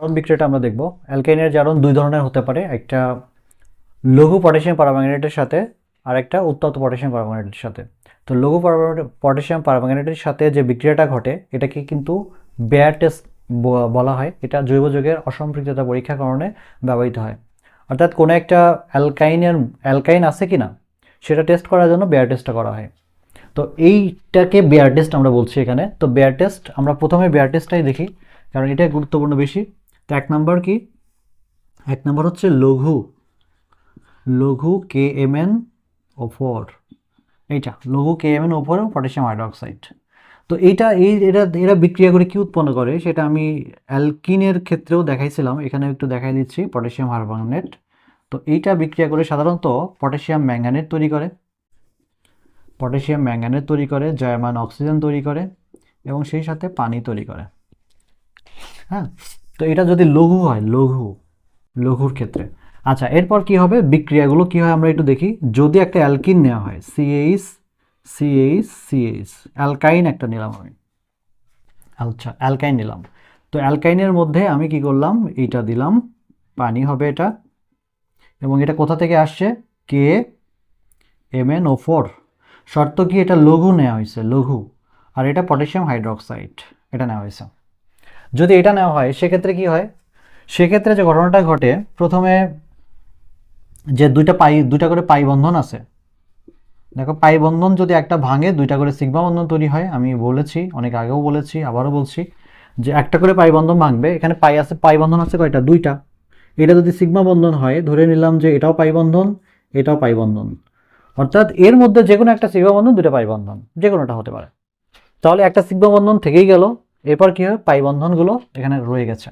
জারণ বিক্রিয়াটা আমরা দেখব, অ্যালকাইনের জারণ দুই ধরনের হতে পারে, একটা লঘু পটাশিয়াম পারম্যাঙ্গানেটের সাথে আর একটা উত্তপ্ত পটাশিয়াম পারম্যাঙ্গানেটের সাথে। তো লঘু পটাশিয়াম পারম্যাঙ্গানেটের সাথে যে বিক্রিয়াটা ঘটে, এটাকে কিন্তু বেয়ার টেস্ট বলা হয়, এটা জৈব যৌগের অসম্পৃক্ততা পরীক্ষা কারণে ব্যবহৃত হয়। অর্থাৎ কোনো একটা অ্যালকাইনের, অ্যালকাইন আছে কি না সেটা টেস্ট করার জন্য বেয়ার টেস্টটা করা হয়। তো এইটাকে বেয়ার টেস্ট আমরা বলছি এখানে। তো বেয়ার টেস্ট, আমরা প্রথমে বেয়ার টেস্টটাই দেখি, কারণ এটাই গুরুত্বপূর্ণ বেশি। তো এক নম্বর কি? এক নম্বর হচ্ছে লঘু। লঘু K M N O four এইটা, লঘু K M N O four potassium hydroxide তো এইটা, এই, এটা, এরা বিক্রিয়া করে কি উৎপন্ন করে? সেটা আমি অ্যালকিনের ক্ষেত্রেও দেখাইছিলাম এখানে একটু দেখাই দিচ্ছি পটাশিয়াম হারবানেট তো এইটা বিক্রিয়া করে সাধারণত পটাশিয়াম ম্যাঙ্গানেট তৈরি করে। পটাশিয়াম ম্যাঙ্গানেট তৈরি করে জায়মান অক্সিজেন তৈরি করে, এবং সেই সাথে পানি তৈরি করে। হ্যাঁ? তো এটা যদি লঘু হয়, লঘু, লঘুর ক্ষেত্রে। আচ্ছা এরপর কি হবে? বিক্রিয়াগুলো কি হয় আমরা একটু দেখি। যদি একটা অ্যালকিন নেওয়া হয় সিএইচ সিএইচ সিএইচ অ্যালকাইন একটা নিলাম আমি। আচ্ছা অ্যালকাইন নিলাম। তো অ্যালকাইনের মধ্যে আমি কি করলাম? এইটা দিলাম, পানি হবে এটা। এবং এটা কোথা থেকে আসছে? K M N O four শর্ত কি? এটা লঘু নেওয়া হয়েছে, লঘু। আর এটা পটাশিয়াম হাইড্রোক্সাইড, এটা নেওয়া হয়েছে। যদি এটা নেওয়া হয়, সেক্ষেত্রে কি হয়? সেক্ষেত্রে যে ঘটনাটা ঘটে, প্রথমে যে দুইটা পাই, দুইটা করে পাই বন্ধন আছে। দেখো, পাই বন্ধন যদি একটা ভাঙে, দুইটা করে সিগমা বন্ধন তৈরি হয়। আমি বলেছি, অনেক আগেও বলেছি, আবারও বলছি, যে একটা করে পাই বন্ধন ভাঙবে, এখানে পাই আছে, পাই বন্ধন আছে কয়টা? দুইটা। এটা যদি সিগমা বন্ধন হয়, ধরে নিলাম যে এটাও পাই বন্ধন, এটাও পাই বন্ধন। অর্থাৎ এর মধ্যে যে কোনো একটা সিগমা বন্ধন দুটো পাই বন্ধন যে কোনোটা হতে পারে। তাহলে একটা সিগমা বন্ধন থেকেই গেল এরপর কি হয়? পাই বন্ধনগুলো এখানে রয়ে গেছে।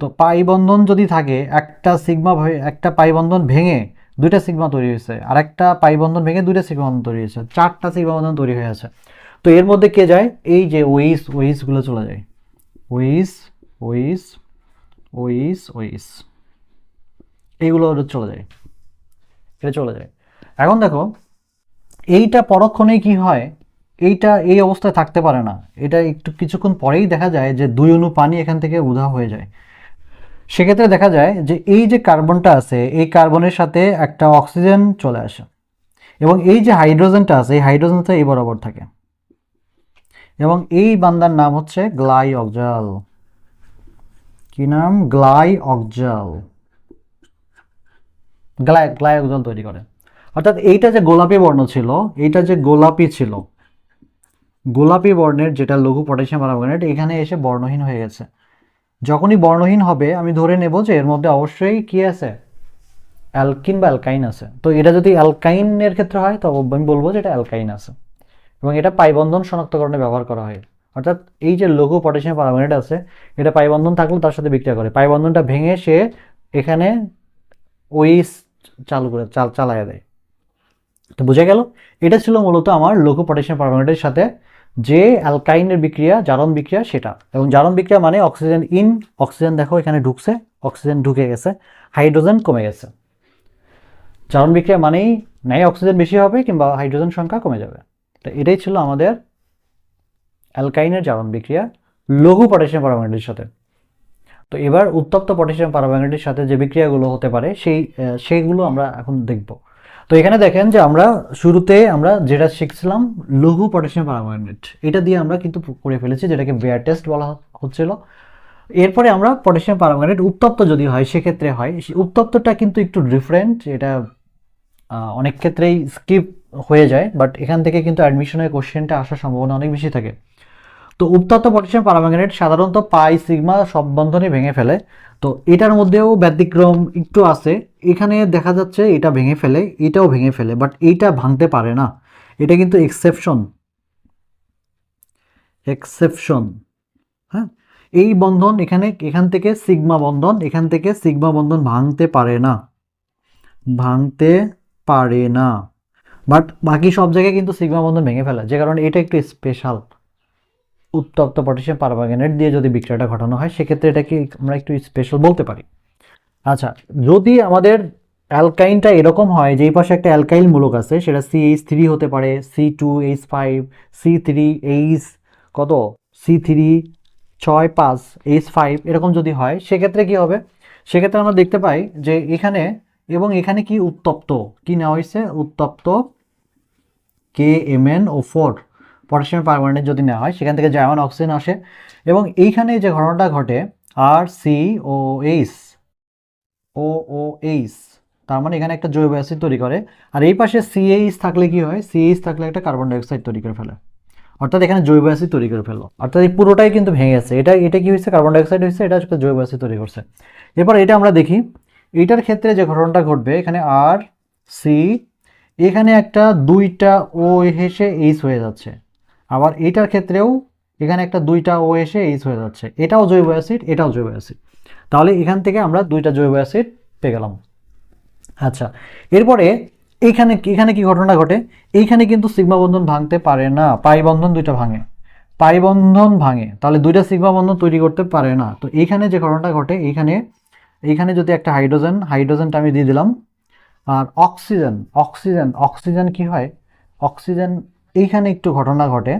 তো পাই বন্ধন যদি থাকে, একটা সিগমা একটা পাই বন্ধন ভেঙে দুইটা সিগমা তৈরি হয়েছে আর একটা পাই বন্ধন ভেঙে দুইটা সিগমা বন্ধন তৈরি হয়েছে, চারটা সিগমা বন্ধন তৈরি হয়ে আছে। তো এর মধ্যে কে যায়? এই যে ওইস ওইসগুলো চলে যায়। ওইস ওইস ওইস ওইস এইগুলো চলে যায়। এটা চলে যায়। এখন দেখো, এইটা পরক্ষণেই কি হয়? এইটা এই অবস্থায় থাকতে পারে না। এটা একটু কিছুক্ষণ পরেই দেখা যায় যে দুই অণু পানি এখান থেকে উধা হয়ে যায়। সেক্ষেত্রে দেখা যায় যে এই যে কার্বনটা আছে, এই কার্বনের সাথে একটা অক্সিজেন চলে আসে এবং এই যে হাইড্রোজেনটা আছে, এই হাইড্রোজেনটা এই বরাবর থাকে। এবং এই বান্দার নাম হচ্ছে গ্লাই অক্সাল কি নাম? গ্লাই অক্সাল গ্লাই গ্লাই অক্সাল তৈরি করে। অর্থাৎ এইটা যে গোলাপি বর্ণ ছিল, এইটা যে গোলাপি ছিল গোলাপি বর্ণের যেটা লঘু পটাশিয়াম পারম্যাঙ্গানেট এখানে এসে বর্ণহীন হয়ে গেছে। যখনই বর্ণহীন হবে, আমি ধরে নেব যে এর মধ্যে অবশ্যই কি আছে? অ্যালকিন বা অ্যালকাইন আছে। তো এটা যদি অ্যালকাইনের ক্ষেত্রে হয় তবে আমি বলব যে এটা অ্যালকাইন আছে। এবং এটা পাইবন্ধন শনাক্তকরণে ব্যবহার করা হয়। অর্থাৎ এই যে লঘু পটাশিয়াম পারম্যাঙ্গানেট আছে, এটা পাইবন্ধন থাকলে তার সাথে বিক্রিয়া করে। পাইবন্ধনটা ভেঙে সে এখানে ওই চালু করে চাল চালায় দেয়। তো বোঝা গেল? এটা ছিল মূলত আমার লঘু পটাশিয়াম পারম্যাঙ্গানেটের সাথে যে অ্যালকাইনের বিক্রিয়া, জারণ বিক্রিয়া সেটা। এবং জারণ বিক্রিয়া মানে অক্সিজেন ইন, অক্সিজেন দেখো এখানে ঢুকছে, অক্সিজেন ঢুকে গেছে, হাইড্রোজেন কমে গেছে। জারণ বিক্রিয়া মানেই ন্যায় অক্সিজেন বেশি হবে কিংবা হাইড্রোজেন সংখ্যা কমে যাবে। তো এটাই ছিল আমাদের অ্যালকাইনের জারণ বিক্রিয়া লঘু পটাশিয়াম পারম্যাঙ্গানেটের সাথে। তো এবার উত্তপ্ত পটাশিয়াম পারম্যাঙ্গানেটের সাথে যে বিক্রিয়াগুলো হতে পারে, সেই সেইগুলো আমরা এখন দেখব। তো এখানে দেখেন যে আমরা শুরুতে আমরা যেটা শিখছিলাম, লঘু পটাশিয়াম পারম্যাঙ্গানেট এটা দিয়ে আমরা কিন্তু করে ফেলেছি, যেটাকে বেয়ার টেস্ট বলা হচ্ছিল। এরপরে আমরা পটাশিয়াম পারম্যাঙ্গানেট উত্তপ্ত যদি হয়, সেক্ষেত্রে হয়। উত্তপ্তটা কিন্তু একটু ডিফারেন্ট এটা অনেক ক্ষেত্রেই স্কিপ হয়ে যায় বাট এখান থেকে কিন্তু অ্যাডমিশনের কোশ্চেনটা আসার সম্ভাবনা অনেক বেশি থাকে। তো উত্তপ্ত পটাশিয়াম পারম্যাঙ্গানেট সাধারণত পাই, সিগমা সব বন্ধনই ভেঙে ফেলে। তো এটার মধ্যেও ব্যতিক্রম একটু আছে। এখানে দেখা যাচ্ছে এটা ভেঙে ফেলে, এটাও ভেঙে ফেলে বাট এইটা ভাঙতে পারে না। এটা কিন্তু এক্সেপশন এক্সেপশন হ্যাঁ? এই বন্ধন এখানে, এখান থেকে সিগমা বন্ধন, এখান থেকে সিগমা বন্ধন ভাঙতে পারে না। ভাঙতে পারে না। বাট বাকি সব জায়গায় কিন্তু সিগমা বন্ধন ভেঙে ফেলে, যে কারণে এটা একটু স্পেশাল উত্তপ্ত পটাশিয়াম পারম্যাঙ্গানেট দিয়ে যদি বিক্রিয়াটা ঘটানো হয়, সেক্ষেত্রে এটাকে আমরা একটু স্পেশাল বলতে পারি। আচ্ছা যদি আমাদের অ্যালকাইনটা এরকম হয় যে এই পাশে একটা অ্যালকাইল মূলক আছে, সেটা সি এইচ থ্রি হতে পারে C two H five C three H কত? সি থ্রি ছয়, পাঁচ এইচ ফাইভ এরকম যদি হয়, সেক্ষেত্রে কি হবে? সেক্ষেত্রে আমরা দেখতে পাই যে এখানে এবং এখানে কি উত্তপ্ত? কি নেওয়া হয়েছে? উত্তপ্ত K M N O four potassium permanent যদি নেওয়া হয়, সেখান থেকে জায়মান অক্সিজেন আসে। এবং এইখানে যে ঘটনাটা ঘটে আর C O H O O H তার মানে এখানে একটা জৈব অ্যাসিড তৈরি করে। আর এই পাশে সিএইচ থাকলে কি হয়? সিএইচ থাকলে একটা কার্বন ডাইঅক্সাইড তৈরি করে ফেলে। অর্থাৎ এখানে জৈব অ্যাসিড তৈরি করে ফেলল। অর্থাৎ এই পুরোটাই কিন্তু ভেঙে গেছে। এটা এটা কি হয়েছে? কার্বন ডাইঅক্সাইড হয়েছে, এটা হচ্ছে জৈব অ্যাসিড তৈরি করছে। এরপর এটা আমরা দেখি। এইটার ক্ষেত্রে যে ঘটনাটা ঘটবে, এখানে আর সি এখানে একটা দুইটা ও হেসে এইচ হয়ে যাচ্ছে। আবার এটার ক্ষেত্রেও এখানে একটা দুইটা ও এসে এইচ হয়ে যাচ্ছে। এটাও জৈব অ্যাসিড এটাও জৈব অ্যাসিড তাহলে এখান থেকে আমরা দুইটা জৈব অ্যাসিড পেয়ে গেলাম। আচ্ছা এরপরে এইখানে এখানে কি ঘটনা ঘটে? এইখানে কিন্তু সিগমা বন্ধন ভাঙতে পারে না, পাই বন্ধন দুইটা ভাঙে। পাই বন্ধন ভাঙে, তাহলে দুইটা সিগমা বন্ধন তৈরি করতে পারে না। তো এইখানে যে ঘটনাটা ঘটে, এইখানে এইখানে যদি একটা হাইড্রোজেন, হাইড্রোজেনটা আমি দিয়ে দিলাম, আর অক্সিজেন অক্সিজেন অক্সিজেন কি হয়? অক্সিজেন এইখানে একটু ঘটনা ঘটে।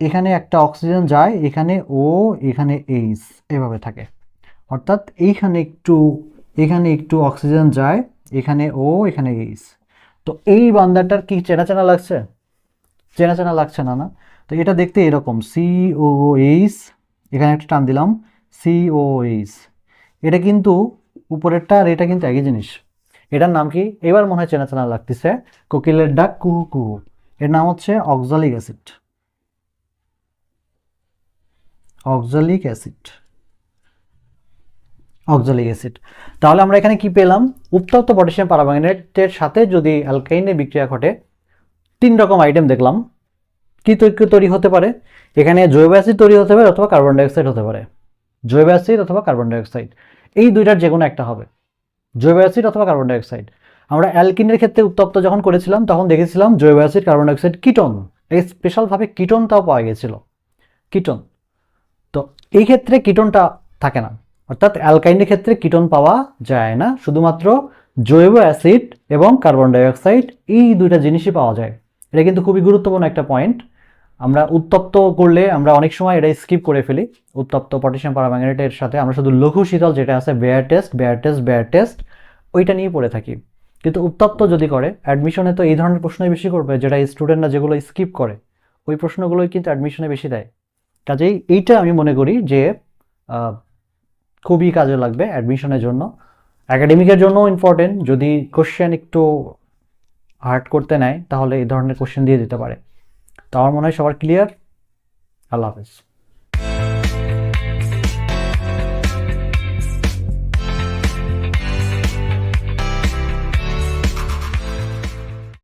এখানে একটা অক্সিজেন যায়, এখানে ও এখানে এইচ এভাবে থাকে। অর্থাৎ এইখানে একটু, এখানে একটু অক্সিজেন যায়, এখানে ও এখানে এইচ তো এই বান্দাটার কি চেনা চেনা লাগছে? চেনা চেনা লাগছে না না? তো এটা দেখতে এরকম সি ও এইচ এখানে একটা টান দিলাম সি ও এইচ এটা কিন্তু উপরেরটা আর এটা কিন্তু একই জিনিস। এটার নাম কি? এবার মনে হয় চেনা চেনা লাগতেছে। কোকিলের ডাক কুহু কুহু। এর নাম হচ্ছে oxalic acid oxalic acid oxalic acid তাহলে আমরা এখানে কি পেলাম? উত্তপ্ত পটাশিয়াম পারাম্যাগনেটের সাথে যদি অ্যালকাইনের বিক্রিয়া ঘটে, তিন রকম আইটেম দেখলাম। কি তৈরি হতে পারে? এখানে জৈব অ্যাসিড তৈরি হতে পারে অথবা কার্বন ডাইঅক্সাইড হতে পারে। জৈব অ্যাসিড অথবা কার্বন ডাইঅক্সাইড এই দুইটার যে কোনো একটা হবে। জৈব অ্যাসিড অথবা কার্বন ডাইঅক্সাইড আমরা অ্যালকিনের ক্ষেত্রে উত্তপ্ত যখন করেছিলাম, তখন দেখেছিলাম জৈব অ্যাসিড, কার্বন ডাইঅক্সাইড, কিটন। এই স্পেশালভাবে কিটনটাও পাওয়া গেছিল। কিটন। তো এই ক্ষেত্রে কিটনটা থাকে না। অর্থাৎ অ্যালকাইনের ক্ষেত্রে কিটন পাওয়া যায় না। শুধুমাত্র জৈব অ্যাসিড এবং কার্বন ডাইঅক্সাইড, এই দুইটা জিনিসই পাওয়া যায়। এটা কিন্তু খুবই গুরুত্বপূর্ণ একটা পয়েন্ট। আমরা উত্তপ্ত করলে আমরা অনেক সময় এটা স্কিপ করে ফেলি। উত্তপ্ত পটাশিয়াম পারাম্যাগনেটের সাথে আমরা শুধু লঘু শীতল যেটা আছে, Baeyer test Baeyer test Baeyer test, ওইটা নিয়ে পড়ে থাকি। কিন্তু উত্তপ্ত যদি করে অ্যাডমিশনে তো এই ধরনের প্রশ্নই বেশি করবে, যেটা স্টুডেন্টরা যেগুলো স্কিপ করে, ওই প্রশ্নগুলোই কিন্তু অ্যাডমিশনে বেশি দেয়। কাজেই এইটা আমি মনে করি যে খুবই কাজে লাগবে অ্যাডমিশনের জন্য। অ্যাকাডেমিকের জন্যও ইম্পর্টেন্ট যদি কোশ্চেন একটু হার্ড করতে নেয়, তাহলে এই ধরনের কোশ্চেন দিয়ে দিতে পারে। তো আমার মনে হয় সবার ক্লিয়ার আল্লাহ হাফেজ।